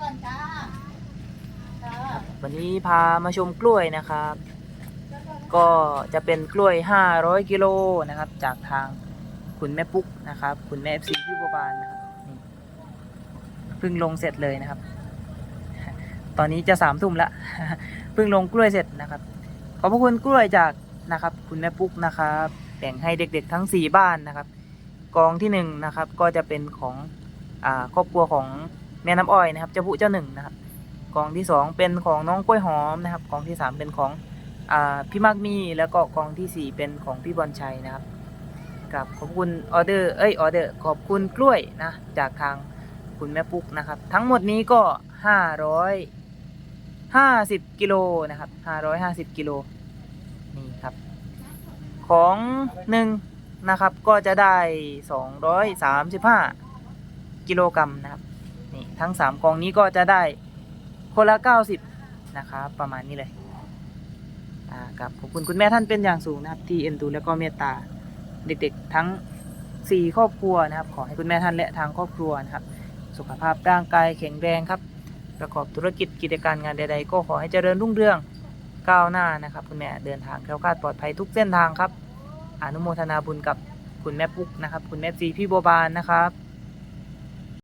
ก่อนจ้าจ้าวันนี้พามาชมกล้วยนะครับ ก็จะเป็นกล้วย 500 กิโลนะครับ จากทางคุณแม่ปุ๊กนะครับ คุณแม่เอฟซีพี่บัวบานนะครับเพิ่งลงเสร็จเลยนะครับ ตอนนี้จะสามทุ่มละเพิ่งลงกล้วยเสร็จนะครับ ขอบพระคุณกล้วยจากนะครับ คุณแม่ปุ๊กนะครับแบ่งให้เด็กๆทั้ง 4 บ้านนะครับ กองที่1นะครับก็จะเป็นของอครอบครัวของ แม่น้ำอ้อยนะครับเจ้าผู้เจ้าหนึ่งนะครับกองที่ 2 เป็นของน้องกล้วยหอมนะครับกองที่ 3 เป็นของอ่าพี่มากมีแล้วก็กองทีสี่ 4 เป็นของพี่บอลชัยนะครับกับขอบคุณออเดอร์เอ้ยออเดอร์ขอบคุณกล้วยนะจากทางคุณแม่ปุ๊กนะครับ ทั้งหมดนี้ก็550กิโลนะครับ550กิโลนี่ครับ ของหนึ่งนะครับก็จะได้235กิโลกรัมนะครับ นี่ทั้ง 3 กองนี้ก็จะได้คนละ 90 นะครับ ประมาณนี้เลยอ่ากับขอบคุณคุณแม่ท่านเป็นอย่างสูงนะครับ ที่เอ็นดูและก็เมตตาเด็กๆทั้ง 4 ครอบครัวนะครับ ขอให้คุณแม่ท่านและทางครอบครัวนะครับ สุขภาพร่างกายแข็งแรงครับ ประกอบธุรกิจกิจการงานใด ๆ ก็ขอให้เจริญรุ่งเรืองก้าวหน้านะครับ คุณแม่เดินทางแคล้วคลาดปลอดภัยทุกเส้นทางครับ อนุโมทนาบุญกับคุณแม่ปุ๊กนะครับ คุณแม่ซีพี่บัวบานนะครับ